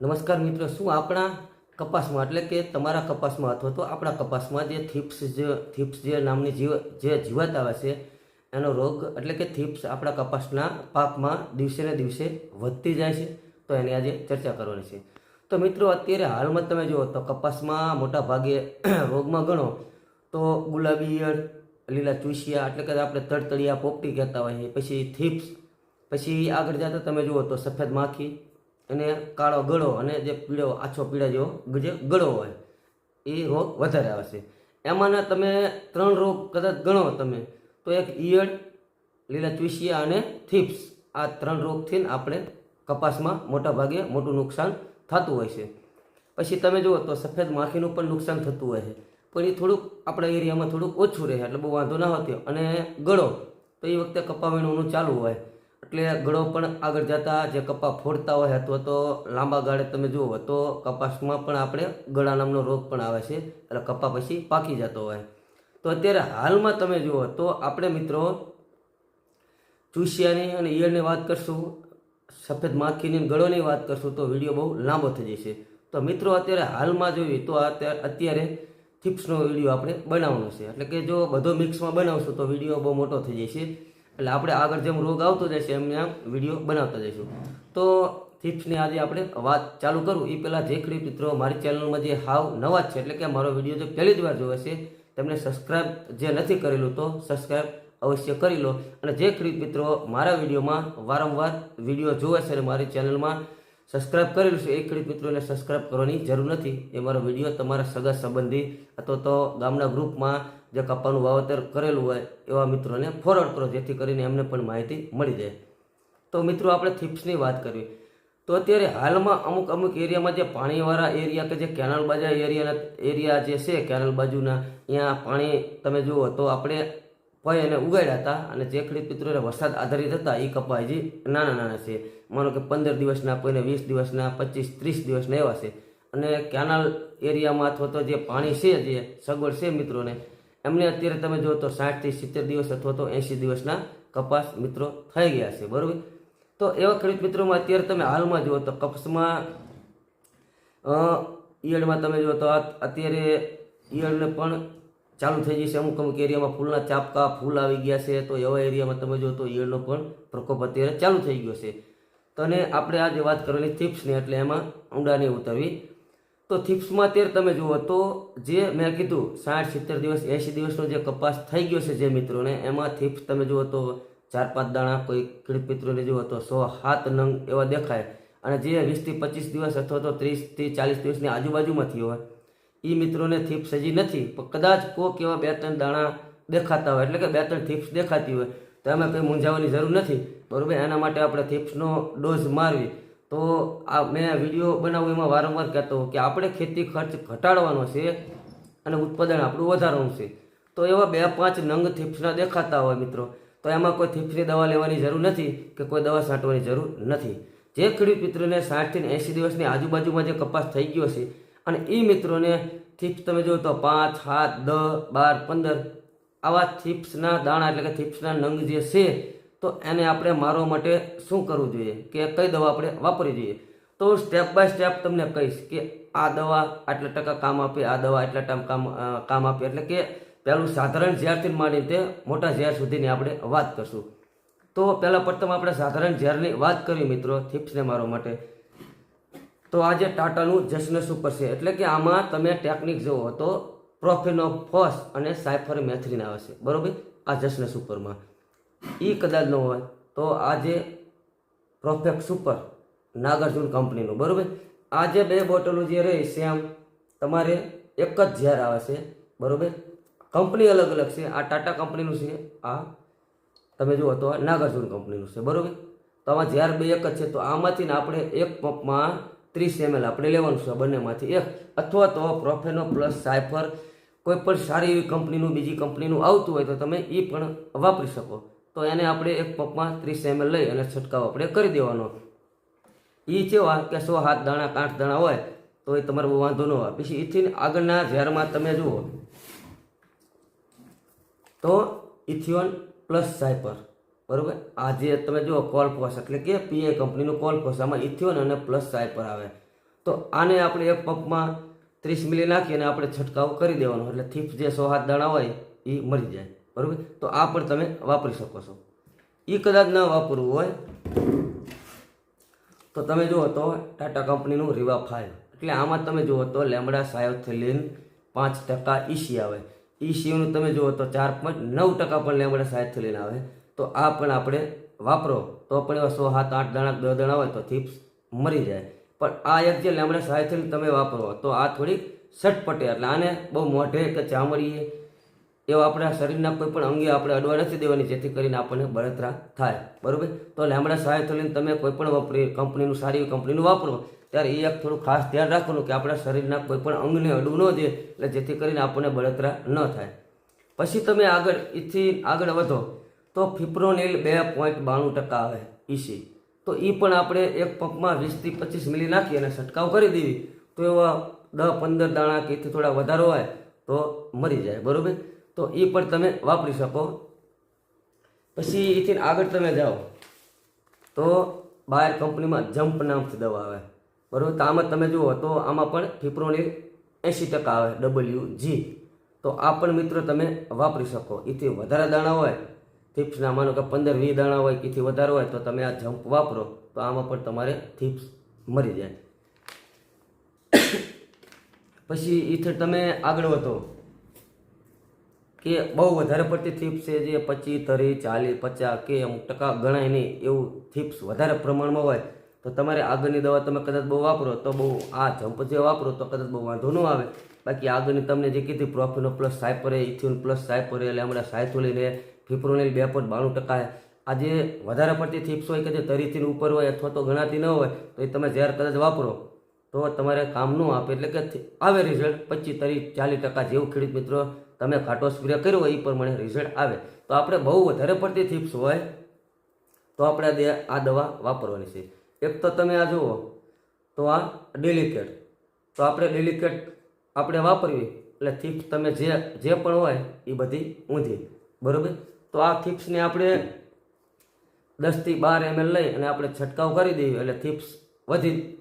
નમસ્કાર મિત્રો, શું આપણા કપાસમાં, એટલે કે તમારા કપાસમાં અથવા તો આપણા કપાસમાં જે થીપ્સ જે થીપ્સ જે નામની જીવ, જે જીવાત આવે છે, એનો રોગ એટલે કે થીપ્સ આપણા કપાસના પાકમાં દિવસે ને દિવસે વધતી જાય છે, તો એની આજે ચર્ચા કરવાની છે. તો મિત્રો, અત્યારે હાલમાં તમે જુઓ તો કપાસમાં મોટા ભાગે રોગમાં ગણો તો ગુલાબી ઈયળ, લીલા ચૂસિયા, એટલે કે આપણે તડતડિયા, પોપટી કહેતા હોઈએ, પછી થીપ્સ, પછી આગળ જતા તમે જુઓ તો સફેદ માખી અને કાળો ગળો અને જે પીળો આછો પીળા જેવો જે ગળો હોય, એ રોગ વધારે આવે છે એમાંના તમે ત્રણ રોગ કદાચ ગણો તમે, તો એક ઈયળ લીલા ચૂસિયા અને થીપ્સ આ ત્રણ રોગથી આપણે કપાસમાં મોટા ભાગે મોટું નુકસાન થતું હોય છે. પછી તમે જુઓ તો સફેદ માખીનું પણ નુકસાન થતું હોય છે. પણ એ થોડુંક આપણા એરિયામાં થોડુંક ઓછું રહે, એટલે બહુ વાંધો ના હોતો અને ગળો, તો એ વખતે કપા વીણવાનું ચાલુ હોય. એટલે ગળો પણ આગળ જતા જે કપા ફોડતા હોય અથવા તો લાંબા ગાળે તમે જુઓ તો કપાસમાં પણ આપણે ગળા નામનો રોગ પણ આવે છે. એટલે કપા પછી પાકી જતો હોય. તો અત્યારે હાલમાં તમે જુઓ તો આપણે મિત્રો ચૂસિયાની અને ઈયળની વાત કરશું, સફેદ માખીની ગળોની વાત કરશું તો વીડિયો બહુ લાંબો થઈ જશે. તો મિત્રો અત્યારે હાલમાં જોઈએ તો અત્યારે થિપ્સનો વીડિયો આપણે બનાવવાનો છે. એટલે કે જો બધો મિક્સમાં બનાવશું તો વીડિયો બહુ મોટો થઈ જશે. એટલે આપણે આગળ જેમ રોગ આવતો જશે એમને આમ વીડિયો બનાવતા જઈશું. તો ટિપ્સની આજે આપણે વાત ચાલુ કરું. એ પહેલાં જે ખેડૂત મિત્રો મારી ચેનલમાં જે હાવ નવા જ છે, એટલે કે મારો વીડિયો જે પહેલી જ વાર જોવે છે, તેમને સબસ્ક્રાઇબ જે નથી કરેલું તો સબસ્ક્રાઇબ અવશ્ય કરી લો. અને જે ખેડૂત મિત્રો મારા વિડીયોમાં વારંવાર વીડિયો જોવે છે અને મારી ચેનલમાં સબસ્ક્રાઇબ કરેલું છે એ ખેડૂત મિત્રોને સબસ્ક્રાઇબ કરવાની જરૂર નથી. એ મારો વીડિયો તમારા સગા સંબંધી અથવા તો ગામના ગ્રુપમાં જે કપાનું વાવેતર કરેલું હોય, એવા મિત્રોને ફોરવર્ડ કરો, જેથી કરીને એમને પણ માહિતી મળી જાય. તો મિત્રો, આપણે થિપ્સની વાત કરવી. તો અત્યારે હાલમાં અમુક અમુક એરિયામાં જે પાણીવાળા એરિયા કે જે કેનાલ બાજુ એરિયાના એરિયા જે છે, કેનાલ બાજુના અહીંયા પાણી તમે જુઓ તો આપણે ભય એને ઉગાડ્યા હતા અને જે ખેડૂત મિત્રોને વરસાદ આધારિત હતા એ કપા હજી નાના નાના છે. માનો કે પંદર દિવસના કોઈને વીસ દિવસના, પચીસ ત્રીસ દિવસના એવા છે. અને કેનાલ એરિયામાં અથવા તો જે પાણી છે, જે સગવડ છે મિત્રોને, એમને અત્યારે તમે જુઓ તો સાઠથી સિત્તેર દિવસ અથવા તો એંશી દિવસના કપાસ મિત્રો થઈ ગયા છે, બરાબર? તો એવા ખેડૂત મિત્રોમાં અત્યારે તમે હાલમાં જુઓ તો કપાસમાં ઈયળમાં તમે જુઓ તો અત્યારે ઈયળને પણ ચાલુ થઈ જશે. અમુક અમુક એરિયામાં ફૂલના ચાપકા, ફૂલ આવી ગયા છે. તો એવા એરિયામાં તમે જુઓ તો ઈયળનો પણ પ્રકોપ અત્યારે ચાલુ થઈ ગયો છે. તો અને આપણે આજે વાત કરેલી થીપ્સની એટલે એમાં ઊંડાને ઉતારવી. તો થીપ્સમાં અત્યારે તમે જુઓ તો જે મેં કીધું, સાઠ, સિત્તેર દિવસ, એંશી દિવસનો જે કપાસ થઈ ગયો છે જે મિત્રોને, એમાં થીપ્સ તમે જુઓ તો ચાર, પાંચ દાણા કોઈ ખેડૂત મિત્રોને જુઓ તો સો હાથ નંગ એવા દેખાય. અને જે વીસથી પચીસ દિવસ અથવા તો ત્રીસથી ચાલીસ દિવસની આજુબાજુમાં થયો હોય એ મિત્રોને થીપ્સ હજી નથી, પણ કદાચ કોક એવા બે ત્રણ દાણા દેખાતા હોય, એટલે કે બે ત્રણ થીપ્સ દેખાતી હોય, તો એમાં કંઈ મૂંઝાવાની જરૂર નથી. બરાબર, એના માટે આપણે થીપ્સનો ડોઝ મારવી. તો આ મેં વીડિયો બનાવું, એમાં વારંવાર કહેતો કે આપણે ખેતી ખર્ચ ઘટાડવાનો છે અને ઉત્પાદન આપણું વધારવાનું છે. તો એવા બે પાંચ નંગ થીપ્સના દેખાતા હોય મિત્રો, તો એમાં કોઈ થીપ્સની દવા લેવાની જરૂર નથી કે કોઈ દવા છાંટવાની જરૂર નથી. જે ખેડૂત મિત્રોને સાઠથી એંશી દિવસની આજુબાજુમાં જે કપાસ થઈ ગયો છે અને એ મિત્રોને થીપ્સ તમે જુઓ તો પાંચ, સાત, દસ, બાર, પંદર, આવા થીપ્સના દાણા એટલે કે થીપ્સના નંગ જે છે, તો એને આપણે મારવા માટે શું કરવું જોઈએ? કે કઈ દવા આપણે વાપરવી જોઈએ? તો સ્ટેપ બાય સ્ટેપ તમને કહીશ કે આ દવા આટલા ટકા કામ આપે, આ દવા આટલા ટાઈમ કામ કામ આપે. એટલે કે પહેલું સાધારણ ઝેરથી માંડીને તે મોટા ઝેર સુધીની આપણે વાત કરશું. તો પહેલાં પ્રથમ આપણે સાધારણ ઝેરની વાત કરી મિત્રો થીપ્સને મારવા માટે. તો આજે ટાટાનું જશ્ન સુપર છે. એટલે કે આમાં તમે ટેકનિક જુઓ તો પ્રોફેનોફોસ અને સાયફર મેથ્રીન આવે છે. બરોબર? આ જશ્ન સુપરમાં એ કદાચ ન હોય તો આજે પ્રોફેક્ટ સુપર નાગાર્જુન કંપનીનું. બરોબર? આ જે બે બોટલો જે રહી સેમ તમારે એક જ ઝેર આવે છે. બરોબર? કંપની અલગ અલગ છે. આ ટાટા કંપનીનું છે, આ તમે જુઓ તો આ નાગાર્જુન કંપનીનું છે. બરોબર? તો આમાં ઝેર બે એક જ છે. તો આમાંથી આપણે એક પંપમાં ત્રીસ એમએલ આપણે લેવાનું છે બંનેમાંથી એક. અથવા તો પ્રોફેનો પ્લસ સાયફર કોઈ પણ સારી એવી કંપનીનું, બીજી કંપનીનું આવતું હોય તો તમે એ પણ વાપરી શકો. તો એને આપણે એક પંપમાં ત્રીસ એમએલ લઈ અને છંટકાવ આપણે કરી દેવાનો. એ કેવા કે સો હાથ દાણા આઠ દાણા હોય તો એ તમારે બહુ વાંધો ન હોય પછી ઇથિન આગળના ઝેરમાં તમે જુઓ. તો ઇથિયોન પ્લસ સાયપર બરોબર? આ જે તમે જુઓ કોલફોસ એટલે કે પીએ કંપનીનું કોલફોસ આમાં ઇથિયોન અને પ્લસ સાયપર આવે. તો આને આપણે એક પંપમાં ત્રીસ મિલી નાખી અને આપણે છંટકાવ કરી દેવાનો. એટલે થીફ જે સો હાથ દાણા હોય એ મરી જાય. બરાબર? તો આ પણ તમે વાપરી શકો છો. એ કદાચ ન વાપરવું હોય, તો તમે જુઓ તો ટાટા કંપનીનું રીવા ફાઈવ એટલે આમાં તમે જુઓ તો લેમડા સાયોથેલિન પાંચ ટકા ઈસી આવે. ઈસીનું તમે જુઓ તો ચાર પોઈન્ટ નવ ટકા પણ લેમડા સાયોથેલિન આવે. તો આ પણ આપણે વાપરો. તો પણ એવા સો સાત, આઠ દાણા, દસ દાણા હોય તો થીપ્સ મરી જાય. પણ આ એક જે લેમડા સાયોથેલિન તમે વાપરો, તો આ થોડીક સટપટે. એટલે આને બહુ મોઢે કે ચામડીએ એવા આપણા શરીરના કોઈ પણ અંગે આપણે અડવા નથી દેવાની, જેથી કરીને આપણને બળતરા થાય. બરાબર? તો લેમડા સહાયતા લઈને તમે કોઈ પણ વાપરી, કંપનીનું, સારી કંપનીનું વાપરો, ત્યારે એ એક થોડું ખાસ ધ્યાન રાખવાનું કે આપણા શરીરના કોઈ પણ અંગને અડવું ન દે એટલે જેથી કરીને આપણને બળતરા ન થાય. પછી તમે આગળ, એથી આગળ વધો. તો ફિપ્રોનિલ બે પોઈન્ટ બાણું ટકા આવે ઈસી તો એ પણ આપણે એક પંપમાં વીસથી પચીસ મિલી નાખી અને છંટકાવ કરી દેવી. તો એવા દસ પંદર દાણા કે થોડા વધારો હોય તો મરી જાય, બરાબર? તો એ પણ તમે વાપરી શકો. પછી એથી આગળ તમે જાઓ. તો બહાર કંપનીમાં જમ્પ નામથી દવા આવે. બરાબર? તો આમાં તમે જુઓ તો આમાં પણ ફિપ્રોનિલ એંશી ટકા આવે ડબલ્યુ જી તો આ પણ મિત્રો તમે વાપરી શકો. એથી વધારે દાણા હોય થીપ્સના માનો કે પંદર, વીસ દાણા હોય, એથી વધારે હોય તો તમે આ જમ્પ વાપરો, તો આમાં પણ તમારે થીપ્સ મરી જાય. પછી ઈથર તમે આગળ વધો કે બહુ વધારે પડતી થીપ્સ છે જે પચીસ તરી ચાલીસ, પચાસ કે અમુક ટકા ગણાય નહીં એવું થીપ્સ વધારે પ્રમાણમાં હોય, તો તમારે આગળની દવા તમે કદાચ બહુ વાપરો, તો બહુ આ જમ્પ જે વાપરો, તો કદાચ બહુ વાંધો ન આવે. બાકી આગળની તમને જે કીધી પ્રોફિનો પ્લસ સાયપરે ઇથ્યુન પ્લસ સાયપરે એટલે હમણાં સાયથોલીને ફિપ્રોનિલ બે પોઈન્ટ બાણું ટકા આજે વધારે પડતી થીપ્સ હોય કે જે તરીથી ઉપર હોય અથવા તો ગણાતી ન હોય, તો એ તમે ઝેર કદાચ વાપરો. તો તમારે કામ ન આપે એટલે કે આવે રિઝલ્ટ પચીસ તરી ચાલીસ ટકા જેવું ખેડૂત મિત્રો તમે ઘાટો સ્પ્રે કર્યો હોય એ પ્રમાણે રિઝલ્ટ આવે. તો આપણે બહુ વધારે પડતી થીપ્સ હોય તો આપણે આ દવા વાપરવાની છે. એક તો તમે આ જુઓ, તો આ ડેલિકેટ તો આપણે ડેલિકેટ આપણે વાપરવી એટલે થીપ્સ તમે જે જે પણ હોય એ બધી ઊંધી. બરોબર? તો આ થીપ્સને આપણે દસથી બાર એમએલ લઈ અને આપણે છંટકાવ કરી દઈએ. એટલે થીપ્સ વધી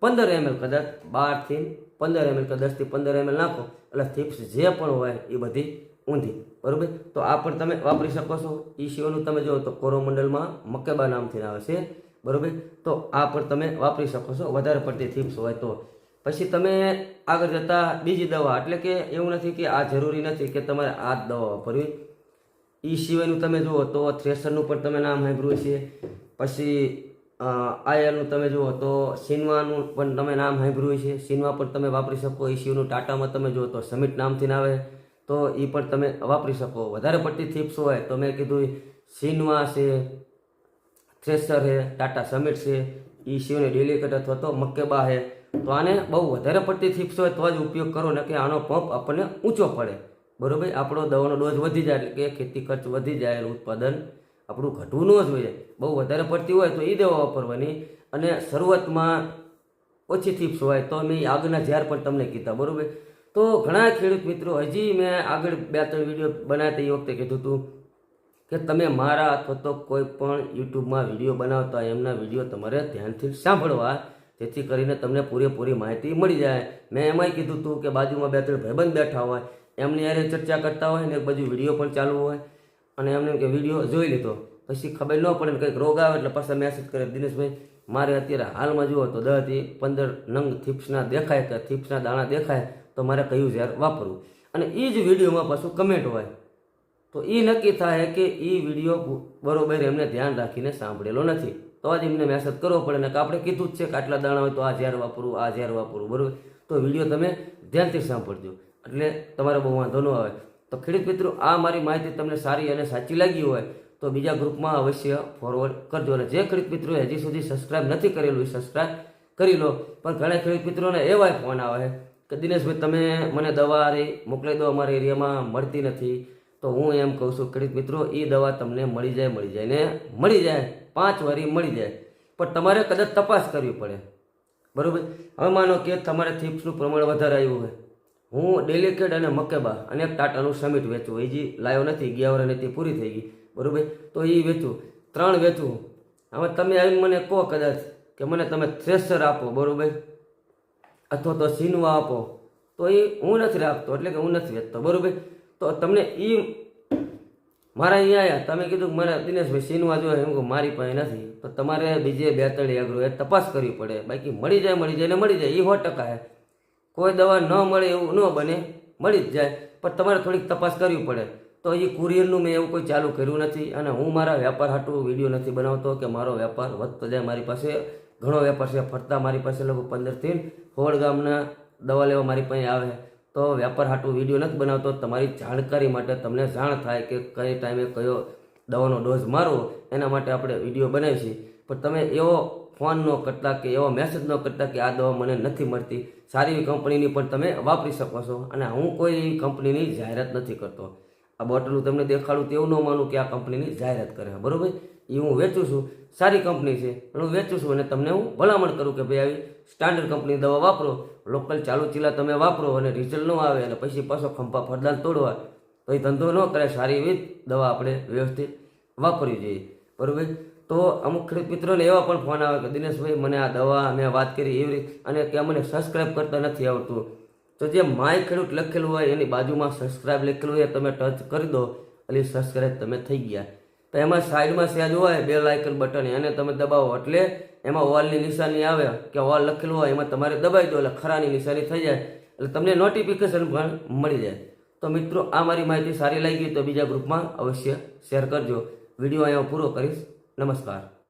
પંદર એમએલ કદાચ, બારથી પંદર એમએલ કે દસથી પંદર એમએલ નાખો. એટલે થીપ્સ જે પણ હોય એ બધી ઊંધી. બરાબર? તો આ પણ તમે વાપરી શકો છો. એ સિવાયનું તમે જુઓ તો કોરોમંડલમાં મક્કેબા નામથી આવે છે. બરાબર? તો આ પણ તમે વાપરી શકો છો. વધારે પડતી થીપ્સ હોય તો. પછી તમે આગળ જતા બીજી દવા, એટલે કે એવું નથી કે આ જરૂરી નથી કે તમારે આ જ દવા વાપરવી. એ સિવાયનું તમે જુઓ તો થ્રેસરનું પણ તમે નામ સાંભળ્યું છે પછી આયરનું તમે જુઓ તો સિનવાનું પણ તમે નામ સાંભળ્યું છે સિનવા પણ તમે વાપરી શકો એ સિવાયનું ટાટામાં તમે જુઓ તો સમિટ નામથી આવે. તો એ પણ તમે વાપરી શકો. વધારે પડતી થીપ્સ હોય તો મેં કીધું સિનવા છે થ્રેસર છે, ટાટા સમિટ છે એ સિવાયની ડેલિકેટ અથવા તો મક્કેબા છે. તો આને બહુ વધારે પડતી થીપ્સ હોય તો જ ઉપયોગ કરો ને કે આનો પંપ આપણને ઊંચો પડે. બરોબર? આપણો દવાનો ડોઝ વધી જાય એટલે કે ખેતી ખર્ચ વધી જાય એનું ઉત્પાદન આપણું ઘટવું ન જોઈએ. બહુ વધારે પડતી હોય તો એ દવા વાપરવાની. અને શરૂઆતમાં ઓછી થીપ્સ હોય તો મેં આગળના જ્યાર પણ તમને કીધા, બરાબર? તો ઘણા ખેડૂત મિત્રો, હજી મેં આગળ બે ત્રણ વીડિયો બનાવતા એ વખતે કીધું હતું કે તમે મારા અથવા તો કોઈ પણ યુટ્યુબમાં વીડિયો બનાવતા એમના વીડિયો તમારે ધ્યાનથી સાંભળવા, જેથી કરીને તમને પૂરેપૂરી માહિતી મળી જાય. મેં એમાંય કીધું હતું કે બાજુમાં બે ત્રણ ભાઈબંધ બેઠા હોય એમની યારે ચર્ચા કરતા હોય ને એક બાજુ વીડિયો પણ ચાલુ હોય અને એમને કે વીડિયો જોઈ લીધો. પછી ખબર ન પડે ને કંઈક રોગ આવે એટલે પાછા મેસેજ કરે, દિનેશભાઈ, મારે અત્યારે હાલમાં જુઓ તો દસથી પંદર નંગ થીપ્સના દેખાય કે થીપ્સના દાણા દેખાય તો મારે કયું ઝેર વાપરવું? અને એ જ વિડીયોમાં પાછું કમેન્ટ હોય. તો એ નક્કી થાય કે એ વીડિયો બરોબર એમને ધ્યાન રાખીને સાંભળેલો નથી. તો જ એમને મેસેજ કરવો પડે ને કે આપણે કીધું જ છે કે આટલા દાણા હોય તો આ ઝેર વાપરવું, આ ઝેર વાપરવું, બરોબર? તો વીડિયો તમે ધ્યાનથી સાંભળજો. એટલે તમારે બહુ વાંધો ન આવે. તો ખેડૂત મિત્રો, આ મારી માહિતી તમને સારી અને સાચી લાગી હોય, તો બીજા ગ્રુપમાં અવશ્ય ફોરવર્ડ કરજો. અને જે ખેડૂત મિત્રોએ હજી સુધી સબસ્ક્રાઇબ નથી કરેલું એ સબસ્ક્રાઇબ કરી લો. પણ ઘણા ખેડૂત મિત્રોને એવાય ફોન આવે કે, દિનેશભાઈ, તમે મને દવા મોકલાઈ દો, અમારા એરિયામાં મળતી નથી. તો હું એમ કહું છું, ખેડૂત મિત્રો એ દવા તમને મળી જાય મળી જાય ને મળી જાય. પાંચ વારી મળી જાય. પણ તમારે કદાચ તપાસ કરવી પડે. બરાબર? હવે માનો કે તમારે થીપ્સનું પ્રમાણ વધારે આવ્યું હોય. હું ડેલિકેટ અને મકેબા અને એક ટાટાનું સમિટ વેચું. એ જે લાવ્યો નથી ગયા વરે નથી પૂરી થઈ ગઈ. બરોબર? તો એ વેચું. ત્રણ વેચું. હવે તમે આવીને મને કહો કદાચ કે મને તમે થ્રેસર આપો, બરોબર? અથવા તો સીનવા આપો. તો એ હું નથી રાખતો, એટલે કે હું નથી વેચતો, બરોબર? તો તમને એ મારા અહીંયા આવ્યા તમે કીધું કે મને દિનેશભાઈ સીનવા જોઈએ એમ કહું, મારી પાસે નથી. તો તમારે બીજે બે ત્રણ એગ્રો એ તપાસ કરવી પડે. બાકી મળી જાય મળી જાય ને મળી જાય. એ સો ટકા હે કોઈ દવા ન મળે એવું ન બને, મળી જ જાય. પણ તમારે થોડીક તપાસ કરવી પડે. તો એ કુરિયરનું મેં એવું કોઈ ચાલુ કર્યું નથી અને હું મારા વેપાર હાટું વીડિયો નથી બનાવતો કે મારો વેપાર વધતો જાય મારી પાસે. ઘણો વેપાર છે, ફરતા મારી પાસે લગભગ પંદરથી હોળ ગામના દવા લેવા મારી પાસે આવે. તો વેપાર હાટું વીડિયો નથી બનાવતો. તમારી જાણકારી માટે તમને જાણ થાય કે કઈ ટાઈમે કયો દવાનો ડોઝ મારવો, એના માટે આપણે વીડિયો બનાવીએ છીએ પણ તમે એવો ફોન ન કરતા કે, એવો મેસેજ ન કરતા કે, આ દવા મને નથી મળતી. સારી એવી કંપનીની પણ તમે વાપરી શકો છો. અને હું કોઈ એવી કંપનીની જાહેરાત નથી કરતો. આ બોટલ તમને દેખાડું તેવું ન માનું કે આ કંપનીની જાહેરાત કરે બરાબર? એ હું વેચું છું. સારી કંપની છે. હું વેચું છું અને તમને હું ભલામણ કરું કે, ભાઈ, આવી સ્ટાન્ડર્ડ કંપની દવા વાપરો. લોકલ ચાલુ ચીલા તમે વાપરો અને રિઝલ્ટ ન આવે અને પછી પાછો ખંભા ફરદાન તોડવા. તો એ ધંધો ન કરે. સારી એવી દવા આપણે વ્યવસ્થિત વાપરવી જોઈએ. બરોબર? તો અમુક ખેડૂત મિત્રોને એવા પણ ફોન આવે કે, દિનેશભાઈ, મને આ દવા, મેં વાત કરી એવી રીતે, અને કે મને સબસ્ક્રાઈબ કરતા નથી આવડતું તો જે માય ખેડૂત લખેલું હોય, એની બાજુમાં સબસ્ક્રાઈબ લખેલું હોય, તમે ટચ કરી દો, એટલે સબસ્ક્રાઈબ તમે થઈ ગયા. તો એમાં સાઈડમાં સેજ હોય, બે લાઇકન બટન એને તમે દબાવો. એટલે એમાં ઓલની નિશાની આવે, કે ઓલ લખેલું હોય, એમાં તમારે દબાવી દો, એટલે ખરાની નિશાની થઈ જાય, એટલે તમને નોટિફિકેશન પણ મળી જાય. તો મિત્રો, આ મારી માહિતી સારી લાગી તો બીજા ગ્રુપમાં અવશ્ય શેર કરજો. વીડિયો અહીંયા પૂરો કરીશ. નમસ્કાર.